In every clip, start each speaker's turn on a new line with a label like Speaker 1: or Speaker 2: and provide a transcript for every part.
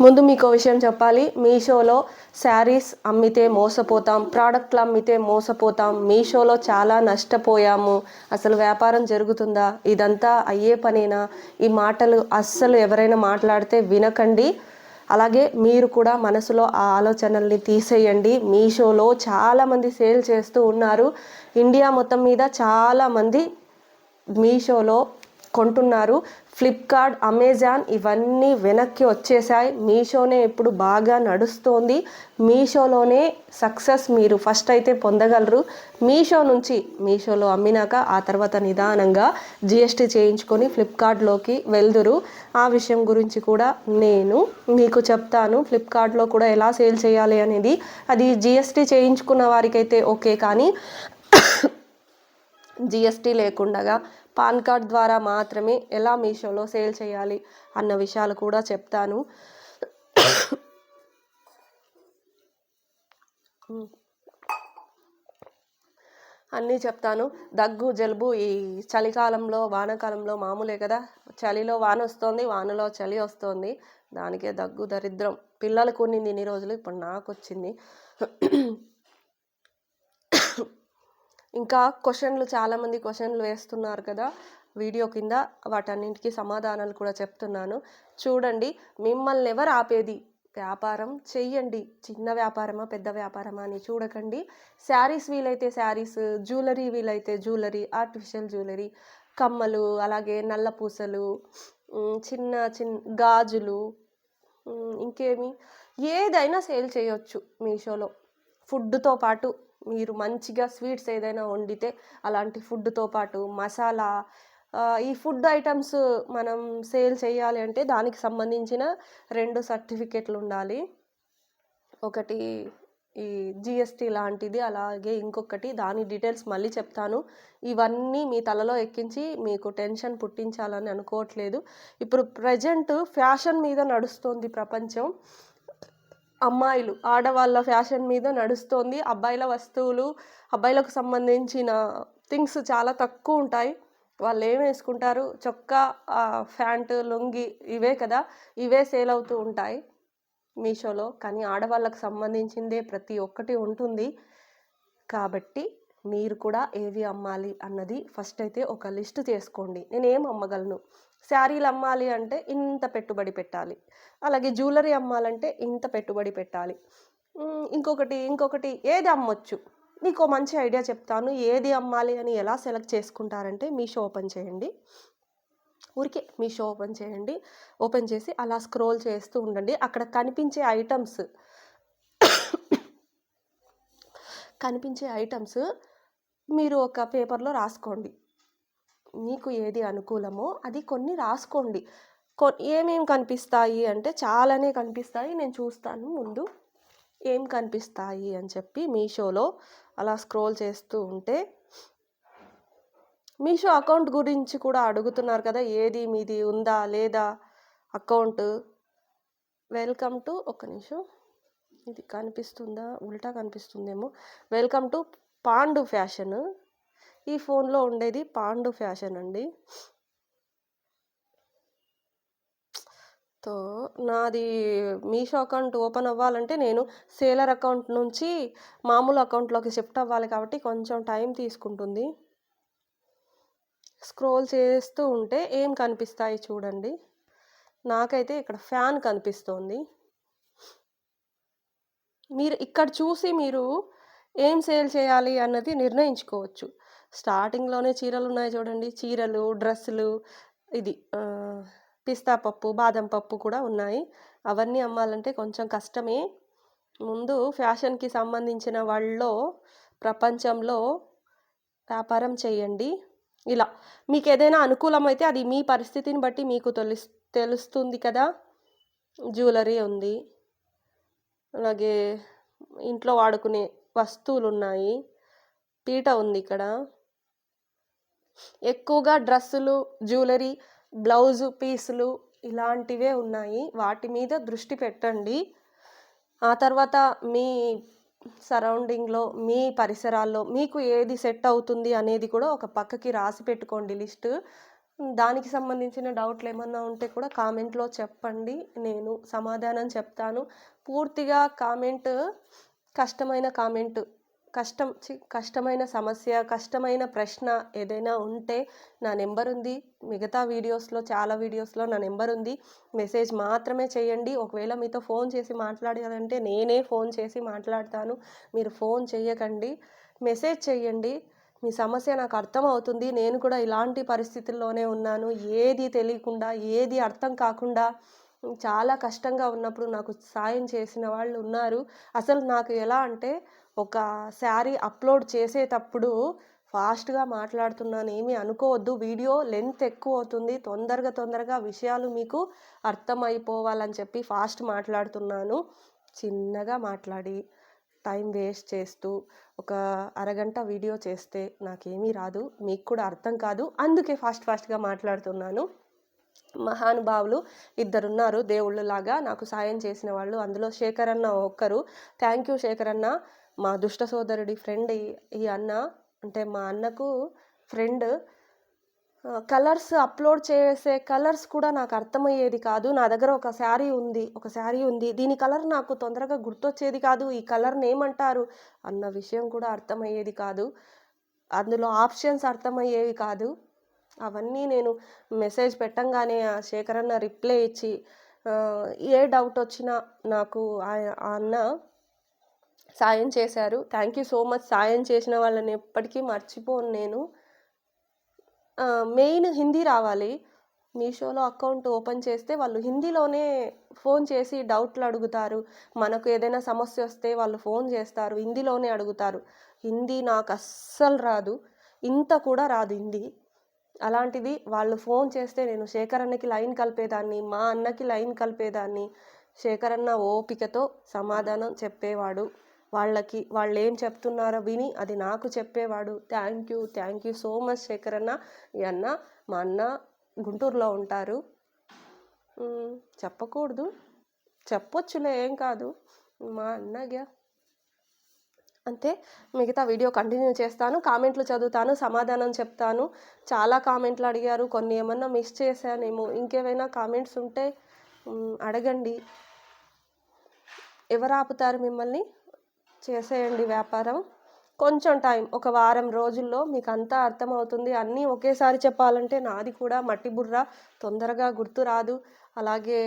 Speaker 1: ముందు మీకు విషయం చెప్పాలి. మీషోలో శారీస్ అమ్మితే మోసపోతాం ప్రోడక్ట్లు అమ్మితే మోసపోతాం. మీషోలో చాలా నష్టపోయాము. అసలు వ్యాపారం జరుగుతుందా? ఇదంతా అయ్యే పనేనా? ఈ మాటలు అస్సలు ఎవరైనా మాట్లాడితే వినకండి. అలాగే మీరు కూడా మనసులో ఆ ఆలోచనల్ని తీసేయండి. మీషోలో చాలామంది సేల్ చేస్తూ ఉన్నారు. ఇండియా మొత్తం మీద చాలామంది మీషోలో కొంటున్నారు. ఫ్లిప్కార్ట్ అమెజాన్ ఇవన్నీ వెనక్కి వచ్చేసాయి మీషోనే ఇప్పుడు బాగా నడుస్తోంది. మీషోలోనే సక్సెస్ మీరు ఫస్ట్ అయితే పొందగలరు. మీషో నుంచి మీషోలో అమ్మినాక ఆ తర్వాత నిదానంగా జిఎస్టీ చేయించుకొని ఫ్లిప్కార్ట్లోకి వెళ్దురు. ఆ విషయం గురించి కూడా నేను మీకు చెప్తాను. ఫ్లిప్కార్ట్లో కూడా ఎలా సేల్ చేయాలి అనేది అది జిఎస్టీ చేయించుకున్న వారికైతే ఓకే కానీ జిఎస్టీ లేకుండా పాన్ కార్డ్ ద్వారా మాత్రమే ఎలా మీషోలో సేల్ చేయాలి అన్న విషయాలు కూడా చెప్తాను. అన్నీ చెప్తాను. దగ్గు జలుబు ఈ చలికాలంలో వానకాలంలో మామూలే కదా. చలిలో వాన వస్తుంది వానలో చలి వస్తుంది. దానికే దగ్గు దరిద్రం. పిల్లలకు ఉన్నింది ఇన్ని రోజులు ఇప్పుడు నాకు వచ్చింది ఇంకా క్వశ్చన్లు చాలామంది క్వశ్చన్లు వేస్తున్నారు కదా వీడియో కింద. వాటన్నింటికి సమాధానాలు కూడా చెప్తున్నాను. చూడండి మిమ్మల్ని ఎవరు ఆపేది? వ్యాపారం చెయ్యండి. చిన్న వ్యాపారమా పెద్ద వ్యాపారమా అని చూడకండి. శారీస్ వీలైతే శారీస్ జ్యువెలరీ వీలైతే జ్యువెలరీ ఆర్టిఫిషియల్ జ్యువెలరీ కమ్మలు అలాగే నల్ల పూసలు చిన్న చిన్న గాజులు ఇంకేమి? ఏదైనా సేల్ చేయొచ్చు మీషోలో. ఫుడ్తో పాటు మీరు మంచిగా స్వీట్స్ ఏదైనా వండితే అలాంటి ఫుడ్తో పాటు మసాలా ఈ ఫుడ్ ఐటమ్స్ మనం సేల్ చేయాలి అంటే దానికి సంబంధించిన రెండు సర్టిఫికెట్లు ఉండాలి. ఒకటి ఈ జిఎస్టీ లాంటిది అలాగే ఇంకొకటి దాని డీటెయిల్స్ మళ్ళీ చెప్తాను. ఇవన్నీ మీ తలలో ఎక్కించి మీకు టెన్షన్ పుట్టించాలని అనుకోవట్లేదు. ఇప్పుడు ప్రజెంట్ ఫ్యాషన్ మీద నడుస్తుంది ప్రపంచం. అమ్మాయిలు ఆడవాళ్ళ ఫ్యాషన్ మీద నడుస్తోంది. అబ్బాయిల వస్తువులు అబ్బాయిలకు సంబంధించిన థింగ్స్ చాలా తక్కువ ఉంటాయి. వాళ్ళు ఏం వేసుకుంటారు? చొక్కా ఆ, ప్యాంటు లుంగి ఇవే కదా? ఇవే సేల్ అవుతూ ఉంటాయి మీషోలో. కానీ ఆడవాళ్ళకు సంబంధించిందే ప్రతి ఒక్కటి ఉంటుంది. కాబట్టి మీరు కూడా ఏవి అమ్మాలి అన్నది ఫస్ట్ అయితే ఒక లిస్ట్ చేసుకోండి నేను ఏం అమ్మగలను? శారీలు అమ్మాలి అంటే ఇంత పెట్టుబడి పెట్టాలి. అలాగే జ్యువెలరీ అమ్మాలంటే ఇంత పెట్టుబడి పెట్టాలి. ఇంకొకటి ఇంకొకటి ఏది అమ్మొచ్చు? మీకు మంచి ఐడియా చెప్తాను. ఏది అమ్మాలి అని ఎలా సెలెక్ట్ చేసుకుంటారంటే మీషో ఓపెన్ చేయండి. ఊరికే మీషో ఓపెన్ చేయండి. ఓపెన్ చేసి అలా స్క్రోల్ చేస్తూ ఉండండి. అక్కడ కనిపించే ఐటమ్స్ కనిపించే ఐటమ్స్ మీరు ఒక పేపర్లో రాసుకోండి. మీకు ఏది అనుకూలమో అది కొన్ని రాసుకోండి. కొ ఏమేమి కనిపిస్తాయి అంటే చాలానే కనిపిస్తాయి నేను చూస్తాను ముందు. ఏం కనిపిస్తాయి అని చెప్పి మీషోలో అలా స్క్రోల్ చేస్తూ ఉంటే మీషో అకౌంట్ గురించి కూడా అడుగుతున్నారు కదా ఏది మీది ఉందా లేదా అకౌంట్. వెల్కమ్ టు ఒక నిమిషం. ఇది కనిపిస్తుందా? ఉల్టా కనిపిస్తుందేమో. Welcome to Pandu fashion. ఈ ఫోన్లో ఉండేది పాండు ఫ్యాషన్ అండి. తో నాది మీషో అకౌంట్ ఓపెన్ అవ్వాలంటే నేను సేలర్ అకౌంట్ నుంచి మామూలు అకౌంట్లోకి షిఫ్ట్ అవ్వాలి కాబట్టి కొంచెం టైం తీసుకుంటుంది. స్క్రోల్ చేస్తూ ఉంటే ఏం కనిపిస్తాయి చూడండి. నాకైతే ఇక్కడ ఫ్యాన్ కనిపిస్తోంది. మీరు ఇక్కడ చూసి మీరు ఏం సేల్ చేయాలి అన్నది నిర్ణయించుకోవచ్చు. స్టార్టింగ్లోనే చీరలు ఉన్నాయి చూడండి. చీరలు డ్రెస్సులు ఇది పిస్తా పప్పు బాదం పప్పు కూడా ఉన్నాయి. అవన్నీ అమ్మాలంటే కొంచెం కష్టమే. ముందు ఫ్యాషన్కి సంబంధించిన వాళ్ళలో ప్రపంచంలో వ్యాపారం చేయండి. ఇలా. మీకు ఏదైనా అనుకూలమైతే అది మీ పరిస్థితిని బట్టి మీకు తెలుస్ తెలుస్తుంది కదా. జ్యువెలరీ ఉంది. అలాగే ఇంట్లో వాడుకునే వస్తువులు ఉన్నాయి పీట ఉంది ఇక్కడ. ఎక్కువగా డ్రెస్సులు జ్యువెలరీ బ్లౌజు పీసులు ఇలాంటివే ఉన్నాయి. వాటి మీద దృష్టి పెట్టండి. ఆ తర్వాత మీ సరౌండింగ్లో మీ పరిసరాల్లో మీకు ఏది సెట్ అవుతుంది అనేది కూడా ఒక పక్కకి రాసి పెట్టుకోండి లిస్ట్. దానికి సంబంధించిన డౌట్లు ఏమన్నా ఉంటే కూడా కామెంట్లో చెప్పండి. నేను సమాధానం చెప్తాను. పూర్తిగా కామెంట్ కష్టమైన కామెంట్ కష్టం చి కష్టమైన సమస్య కష్టమైన ప్రశ్న ఏదైనా ఉంటే నా నెంబర్ ఉంది. మిగతా వీడియోస్లో చాలా వీడియోస్లో నా నెంబర్ ఉంది. మెసేజ్ మాత్రమే చేయండి. ఒకవేళ మీతో ఫోన్ చేసి మాట్లాడాలంటే నేనే ఫోన్ చేసి మాట్లాడతాను. మీరు ఫోన్ చేయకండి. మెసేజ్ చేయండి. మీ సమస్య నాకు అర్థమవుతుంది నేను కూడా ఇలాంటి పరిస్థితుల్లోనే ఉన్నాను. ఏది తెలియకుండా ఏది అర్థం కాకుండా చాలా కష్టంగా ఉన్నప్పుడు నాకు సాయం చేసిన వాళ్ళు ఉన్నారు. అసలు నాకు ఎలా అంటే ఒక శారీ అప్లోడ్ చేసేటప్పుడు ఫాస్ట్గా మాట్లాడుతున్నాను. ఏమీ అనుకోవద్దు. వీడియో లెంత్ ఎక్కువ అవుతుంది. తొందరగా తొందరగా విషయాలు మీకు అర్థమైపోవాలని చెప్పి ఫాస్ట్ మాట్లాడుతున్నాను. చిన్నగా మాట్లాడి టైం వేస్ట్ చేస్తూ ఒక అరగంట వీడియో చేస్తే నాకేమీ రాదు. మీకు కూడా అర్థం కాదు. అందుకే ఫాస్ట్ ఫాస్ట్గా మాట్లాడుతున్నాను. మహానుభావులు ఇద్దరున్నారు. దేవుళ్ళలాగా నాకు సాయం చేసిన వాళ్ళు అందులో శేఖర్ అన్న ఒక్కరు. థ్యాంక్ యూ శేఖర్ అన్న మా దుష్ట సోదరుడి ఫ్రెండ్ ఈ అన్న అంటే మా అన్నకు ఫ్రెండ్ కలర్స్ అప్లోడ్ చేసే కలర్స్ కూడా నాకు అర్థమయ్యేది కాదు. నా దగ్గర ఒక శారీ ఉంది ఒక శారీ ఉంది. దీని కలర్ నాకు తొందరగా గుర్తొచ్చేది కాదు. ఈ కలర్ని ఏమంటారు అన్న విషయం కూడా అర్థమయ్యేది కాదు. అందులో ఆప్షన్స్ అర్థమయ్యేవి కాదు. అవన్నీ నేను మెసేజ్ పెట్టంగానే ఆ శేఖరన్న రిప్లై ఇచ్చి ఏ డౌట్ వచ్చినా నాకు ఆ అన్న సాయం చేశారు. Thank you so much. సాయం చేసిన వాళ్ళని ఎప్పటికీ మర్చిపోను నేను. మెయిన్ హిందీ రావాలి. మీషోలో అకౌంట్ ఓపెన్ చేస్తే వాళ్ళు హిందీలోనే ఫోన్ చేసి డౌట్లు అడుగుతారు. మనకు ఏదైనా సమస్య వస్తే వాళ్ళు ఫోన్ చేస్తారు. హిందీలోనే అడుగుతారు. హిందీ నాకు అస్సలు రాదు. ఇంత కూడా రాదు హిందీ. అలాంటిది వాళ్ళు ఫోన్ చేస్తే నేను శేఖర్ అన్నకి లైన్ కలిపేదాన్ని మా అన్నకి లైన్ కలిపేదాన్ని. శేఖర్ అన్న ఓపికతో సమాధానం చెప్పేవాడు. వాళ్ళకి వాళ్ళు ఏం చెప్తున్నారో విని అది నాకు చెప్పేవాడు. Thank you thank you so much Shekhar అన్న ఈ అన్న మా అన్న గుంటూరులో ఉంటారు. చెప్పకూడదు. చెప్పొచ్చులే ఏం కాదు. మా అన్నగా అంతే మిగతా వీడియో కంటిన్యూ చేస్తాను. కామెంట్లు చదువుతాను సమాధానం చెప్తాను. చాలా కామెంట్లు అడిగారు. కొన్ని ఏమన్నా మిస్ చేశానేమో. ఇంకేమైనా కామెంట్స్ ఉంటే అడగండి. ఎవరు ఆపుతారు మిమ్మల్ని? చేసేయండి వ్యాపారం. కొంచెం టైం ఒక వారం రోజుల్లో మీకు అంతా అర్థమవుతుంది. అన్నీ ఒకేసారి చెప్పాలంటే నాది కూడా మట్టి బుర్ర తొందరగా గుర్తు రాదు. అలాగే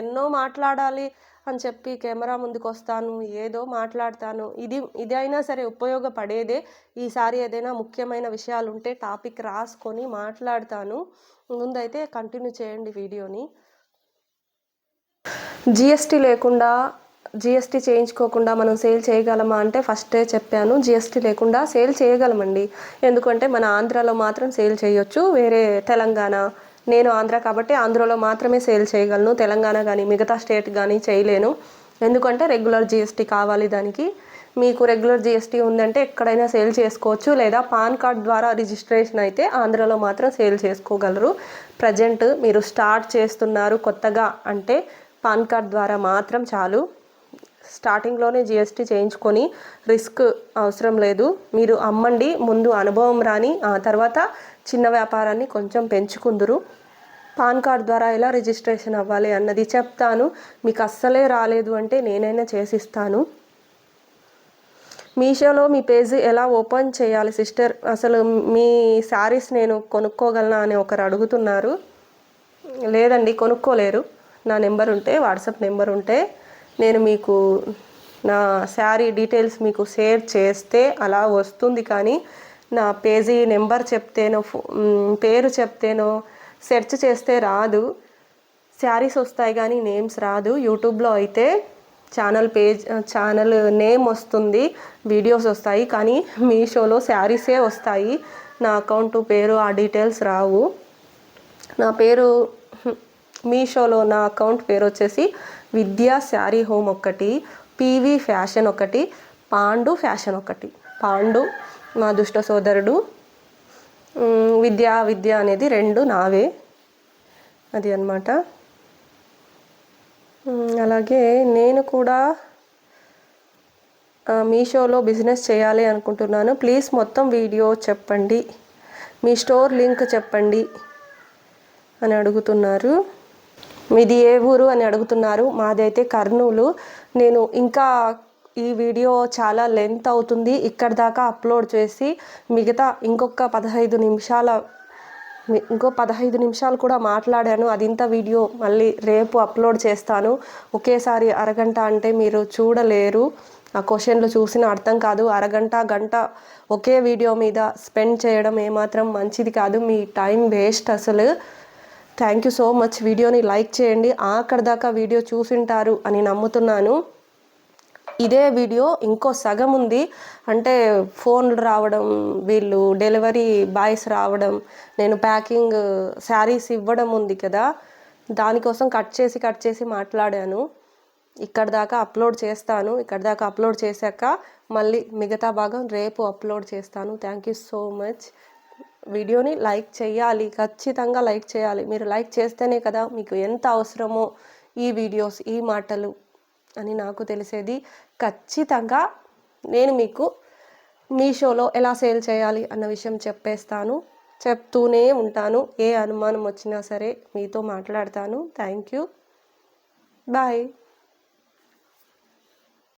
Speaker 1: ఎన్నో మాట్లాడాలి అని చెప్పి కెమెరా ముందుకు వస్తాను ఏదో మాట్లాడతాను. ఇది ఇది అయినా సరే ఉపయోగపడేదే. ఈసారి ఏదైనా ముఖ్యమైన విషయాలు ఉంటే టాపిక్ రాసుకొని మాట్లాడతాను. ముందైతే కంటిన్యూ చేయండి వీడియోని. జిఎస్టీ లేకుండా జిఎస్టీ చేయించుకోకుండా మనం సేల్ చేయగలమా అంటే ఫస్టే చెప్పాను. జిఎస్టీ లేకుండా సేల్ చేయగలమండి. ఎందుకంటే మన ఆంధ్రాలో మాత్రం సేల్ చేయొచ్చు. వేరే తెలంగాణ నేను ఆంధ్ర కాబట్టి ఆంధ్రలో మాత్రమే సేల్ చేయగలను. తెలంగాణ కానీ మిగతా స్టేట్ కానీ చేయలేను. ఎందుకంటే రెగ్యులర్ జిఎస్టీ కావాలి దానికి. మీకు రెగ్యులర్ జిఎస్టీ ఉందంటే ఎక్కడైనా సేల్ చేసుకోవచ్చు. లేదా పాన్ కార్డ్ ద్వారా రిజిస్ట్రేషన్ అయితే ఆంధ్రలో మాత్రం సేల్ చేసుకోగలరు. ప్రజెంట్ మీరు స్టార్ట్ చేస్తున్నారు కొత్తగా అంటే పాన్ కార్డ్ ద్వారా మాత్రం చాలు. స్టార్టింగ్లోనే జిఎస్టీ చేయించుకొని రిస్క్ అవసరం లేదు. మీరు అమ్మండి ముందు అనుభవం రాని ఆ తర్వాత చిన్న వ్యాపారాన్ని కొంచెం పెంచుకుందురు. పాన్ కార్డ్ ద్వారా ఎలా రిజిస్ట్రేషన్ అవ్వాలి అన్నది చెప్తాను. మీకు అస్సలే రాలేదు అంటే నేనైనా చేసిస్తాను. మీషోలో మీ పేజ్ ఎలా ఓపెన్ చేయాలి సిస్టర్? అసలు మీ శారీస్ నేను కొనుక్కోగలనా అని ఒకరు అడుగుతున్నారు. లేదండి కొనుక్కోలేరు. నా నెంబర్ ఉంటే వాట్సాప్ నెంబర్ ఉంటే నేను మీకు నా శారీ డీటెయిల్స్ మీకు షేర్ చేస్తే అలా వస్తుంది కానీ నా పేజీ నెంబర్ చెప్తేనో పేరు చెప్తేనో సెర్చ్ చేస్తే రాదు. శారీస్ వస్తాయి కానీ నేమ్స్ రాదు. యూట్యూబ్లో అయితే ఛానల్ పేజ్ ఛానల్ నేమ్ వస్తుంది వీడియోస్ వస్తాయి కానీ మీషోలో శారీసే వస్తాయి. నా అకౌంట్ పేరు ఆ డీటెయిల్స్ రావు. నా పేరు మీషోలో నా అకౌంట్ పేరు వచ్చేసి విద్యా శారీ హోమ్ ఒకటి పీవీ ఫ్యాషన్ ఒకటి పాండు ఫ్యాషన్ ఒకటి పాండు మా దుష్ట సోదరుడు. విద్యా విద్య అనేది రెండు నావే. అది అనమాట అలాగే నేను కూడా మీషోలో బిజినెస్ చేయాలి అనుకుంటున్నాను. ప్లీజ్ మొత్తం వీడియో చెప్పండి. మీ స్టోర్ లింక్ చెప్పండి అని అడుగుతున్నారు. మీది ఏ ఊరు అని అడుగుతున్నారు మాది అయితే కర్నూలు. నేను ఇంకా ఈ వీడియో చాలా లెంత్ అవుతుంది. ఇక్కడ దాకా అప్లోడ్ చేసి మిగతా ఇంకొక పదహైదు నిమిషాల ఇంకో పదహైదు నిమిషాలు కూడా మాట్లాడాను. అది ఇంత వీడియో మళ్ళీ రేపు అప్లోడ్ చేస్తాను. ఒకేసారి అరగంట అంటే మీరు చూడలేరు. ఆ క్వశ్చన్లు చూసిన అర్థం కాదు. అరగంట గంట ఒకే వీడియో మీద స్పెండ్ చేయడం ఏమాత్రం మంచిది కాదు. మీ టైం వేస్ట్ అసలు. థ్యాంక్ యూ సో మచ్ వీడియోని లైక్ చేయండి. ఆఖరి దాకా వీడియో చూసింటారు అని నమ్ముతున్నాను. ఇదే వీడియో ఇంకో సగం ఉంది. అంటే ఫోన్లు రావడం వీళ్ళు డెలివరీ బాయ్స్ రావడం నేను ప్యాకింగ్ శారీస్ ఇవ్వడం ఉంది కదా. దానికోసం కట్ చేసి కట్ చేసి మాట్లాడాను. ఇక్కడ దాకా అప్లోడ్ చేస్తాను. ఇక్కడ దాకా అప్లోడ్ చేశాక మళ్ళీ మిగతా భాగం రేపు అప్లోడ్ చేస్తాను. థ్యాంక్ యూ సో మచ్ వీడియోని లైక్ చేయాలి ఖచ్చితంగా లైక్ చేయాలి. మీరు లైక్ చేస్తేనే కదా మీకు ఎంత అవసరమో ఈ వీడియోస్ ఈ మాటలు అని నాకు తెలిసేది. ఖచ్చితంగా నేను మీకు మీషోలో ఎలా సేల్ చేయాలి అన్న విషయం చెప్పేస్తాను. చెప్తూనే ఉంటాను. ఏ అనుమానం వచ్చినా సరే మీతో మాట్లాడతాను. Thank you. బాయ్.